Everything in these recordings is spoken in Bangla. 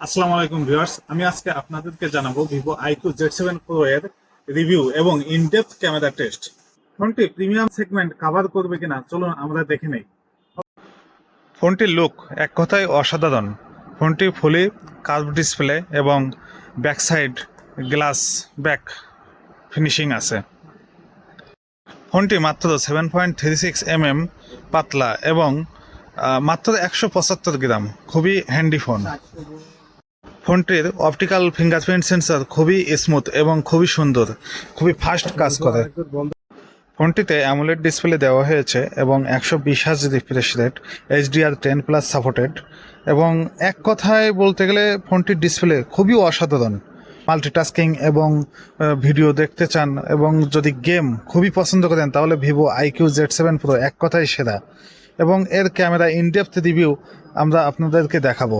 আসসালামু আলাইকুম ভিউয়ার্স, আমি আজকে আপনাদেরকে জানাব Vivo iQOO Z seven pro এর রিভিউ এবং ইনডেপথ ক্যামেরা টেস্ট ফোনটি প্রিমিয়াম সেগমেন্ট কভার করবে কিনা, চলুন আমরা দেখে নেই। ফোনটির লুক এক কথায় অসাধারণ। ফোনটি ফুলি কার্ভ ডিসপ্লে এবং back side glass back finishing আছে। ফোনটি মাত্র seven point three six M M পাতলা এবং মাত্র একশো পঁচাত্তর গ্রাম, খুবই হ্যান্ডি ফোন ফোনটির অপটিক্যাল ফিঙ্গারপ্রিন্ট সেন্সর খুবই স্মুথ এবং খুবই সুন্দর খুবই ফাস্ট কাজ করে। ফোনটিতে অ্যামোলেড ডিসপ্লে দেওয়া হয়েছে এবং একশো বিশ হাজ refresh rate HDR ten plus supported এবং এক কথায় বলতে গেলে ফোনটির ডিসপ্লে খুবই অসাধারণ। মাল্টিটাস্কিং এবং ভিডিও দেখতে চান এবং যদি গেম খুবই পছন্দ করেন তাহলে Vivo iQOO Z seven pro এক কথায় সেরা। এবং এর ক্যামেরা ইনডেপথ রিভিউ আমরা আপনাদেরকে দেখাবো।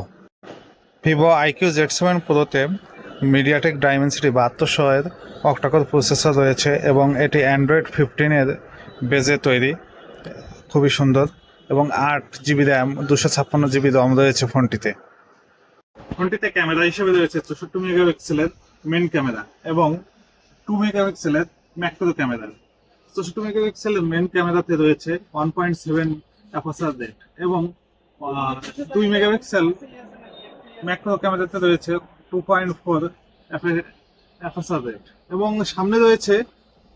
ভিভো আইকিউ জেড সেভেন প্রোতে মিডিয়াটেক ডাইমেনসিটি বাহাত্তরশোয়ের অক্টাকর প্রসেসর রয়েছে এবং এটি অ্যান্ড্রয়েড ফিফটিনের বেজে তৈরি। খুবই সুন্দর এবং আট জিবি র্যাম দুশো ছাপ্পান্ন জিবি রম রয়েছে ফোনটিতে। ফোনটিতে ক্যামেরা হিসেবে রয়েছে চৌষট্টি মেগাপিক্সেলের মেন ক্যামেরা এবং টু মেগাপিক্সেলের ম্যাক্রো ক্যামেরা। চৌষট্টি মেগাপিক্সেলের মেন ক্যামেরাতে রয়েছে one point seven aperture rate এবং দুই মেগাপিক্সেল ম্যাক্রো ক্যামেরাতে রয়েছে টু পয়েন্ট ফোর রেট এবং সামনে রয়েছে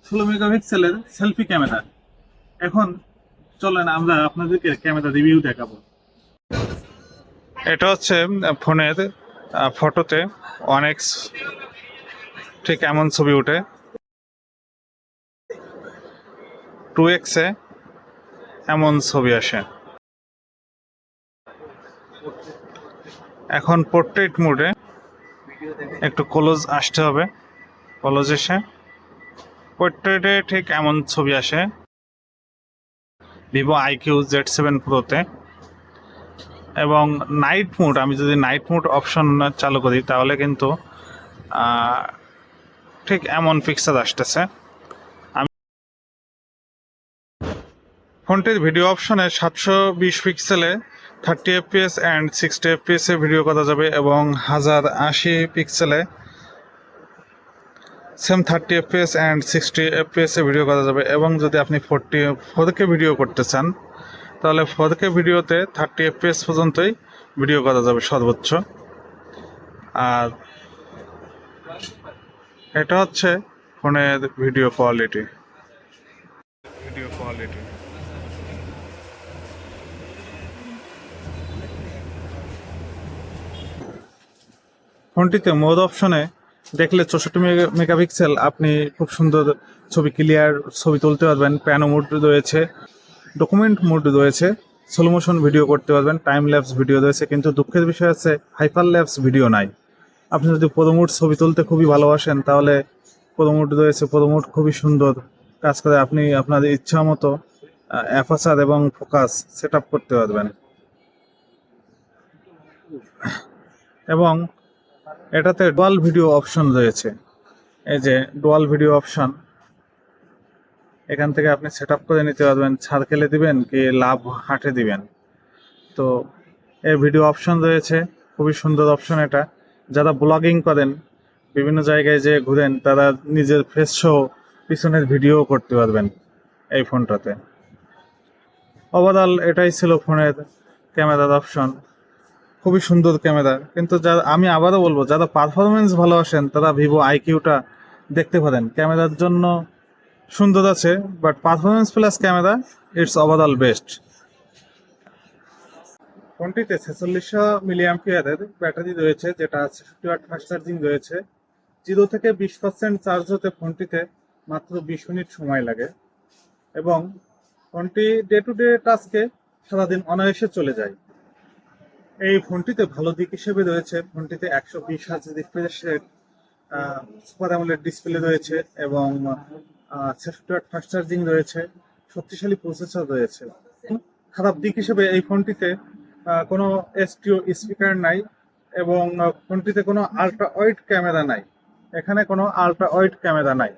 ষোলো মেগাপিক্সেলের সেলফি ক্যামেরা এখন চলেন আমরা আপনাদেরকে ক্যামেরা রিভিউ দেখাবো। এটা হচ্ছে ফোনের ফটোতে অনেক ঠিক এমন ছবি ওঠে। টু এক্সে এমন ছবি আসে। এখন পোর্ট্রেট মোডে একটু ক্লোজ আসতে হবে। ক্লোজ এসে পোর্ট্রেটে ঠিক এমন ছবি আসে। ভিভো আইকিউ জেড সেভেন প্রোতে এবং নাইট মোড আমি যদি নাইট মোড অপশন চালু করি, তাহলে কিন্তু ঠিক এমন পিকচার আসতেছে। আমি ফোনটির ভিডিও অপশনে সাতশো বিশ পিক্সেলে thirty FPS and sixty FPS video করা যাবে এবং হাজার আশি পিক্সেলে same thirty FPS and sixty FPS video করা যাবে এবং যদি আপনি ফোরটি ফোর কে ভিডিও করতে চান, তাহলে ফোর কে ভিডিওতে থার্টি এফপিএস পর্যন্তই ভিডিও করা যাবে সর্বোচ্চ। আর এটা হচ্ছে ফোনের ভিডিও কোয়ালিটি ভিডিও কোয়ালিটি ফোনটিতে মোড অপশনে দেখলে চৌষট্টি মেগাপিক্সেল, আপনি খুব সুন্দর ছবি ক্লিয়ার ছবি তুলতে পারবেন প্যানো মোড রয়েছে ডকুমেন্ট মোড রয়েছে স্লো মোশন ভিডিও করতে পারবেন টাইম ল্যাপস ভিডিও রয়েছে, কিন্তু দুঃখের বিষয় আছে হাইপার ল্যাপস ভিডিও নাই। আপনি যদি প্রোমোট ছবি তুলতে খুবই ভালোবাসেন, তাহলে প্রোমোট রয়েছে প্রোমোট খুবই সুন্দর। কাজ করে আপনি আপনার ইচ্ছা মতো অ্যাপাচার এবং ফোকাস সেট করতে পারবেন। এবং এটাতে ডুয়াল ভিডিও অপশন রয়েছে। এই যে ডুয়াল ভিডিও অপশন এখান থেকে আপনি সেট করে নিতে পারবেন সার্কেলে দিবেন কি লাভ হাটে দিবেন। তো এই ভিডিও অপশন রয়েছে, খুবই সুন্দর অপশন এটা। যারা ব্লগিং করেন, বিভিন্ন জায়গায় যে ঘুরেন, তারা নিজের ফেস শো পিছনের ভিডিও করতে পারবেন এই ফোনটাতে ওভারঅল এটাই ছিল ফোনের ক্যামেরার অপশন খুবই সুন্দর ক্যামেরা। কিন্তু যারা আমি আবারও বলব, যারা পারফরমেন্স ভালোবাসেন, তারা ভিভো আইকিউটা দেখতে পারেন। ক্যামেরার জন্য সুন্দর আছে but performance plus camera it's overall best ফোনটিতে ছেচল্লিশশো মিলিয়াম্পিয়ারের ব্যাটারি রয়েছে, যেটা ছেষট্টি ওয়াট ফাস্ট চার্জিং রয়েছে। জিরো থেকে বিশ পার্সেন্ট চার্জ হতে ফোনটিতে মাত্র বিশ মিনিট সময় লাগে। এবং ফোনটি ডে টু ডে টাস্কে সারাদিন অনায়াসে চলে যায়। এই ফোনটিতে ভালো দিক হিসেবে রয়েছে। ফোনটিতে একশো বিশ হাজার refresh rate super AMOLED display রয়েছে এবং ছেষট্টি ফাস্ট চার্জিং রয়েছে, শক্তিশালী প্রসেসর রয়েছে। খারাপ দিক হিসেবে এই ফোনটিতে কোনো এসটিও স্পিকার নাই এবং ফোনটিতে কোনো আলট্রা ওয়াইড ক্যামেরা নাই। এখানে কোনো আলট্রা ওয়াইড ক্যামেরা নাই।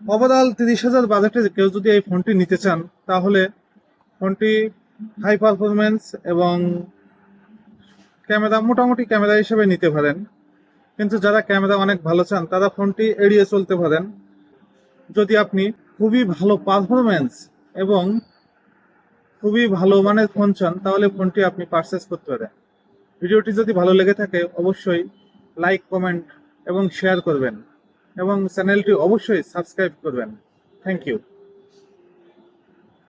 ওভারঅল তিরিশ হাজার বাজেটে কেউ যদি এই ফোনটি নিতে চান, তাহলে ফোনটি হাই পারফরমেন্স এবং ক্যামেরা মোটামুটি ক্যামেরা হিসেবে নিতে পারেন। কিন্তু যারা ক্যামেরা অনেক ভালো চান, তারা ফোনটি এড়িয়ে চলতে পারেন। যদি আপনি খুবই ভালো পারফরমেন্স এবং খুবই ভালো মানের ফোন চান, তাহলে ফোনটি আপনি পারচেস করতে পারেন। ভিডিওটি যদি ভালো লেগে থাকে, অবশ্যই লাইক কমেন্ট এবং শেয়ার করবেন এবং চ্যানেলটি অবশ্যই সাবস্ক্রাইব করবেন। Thank you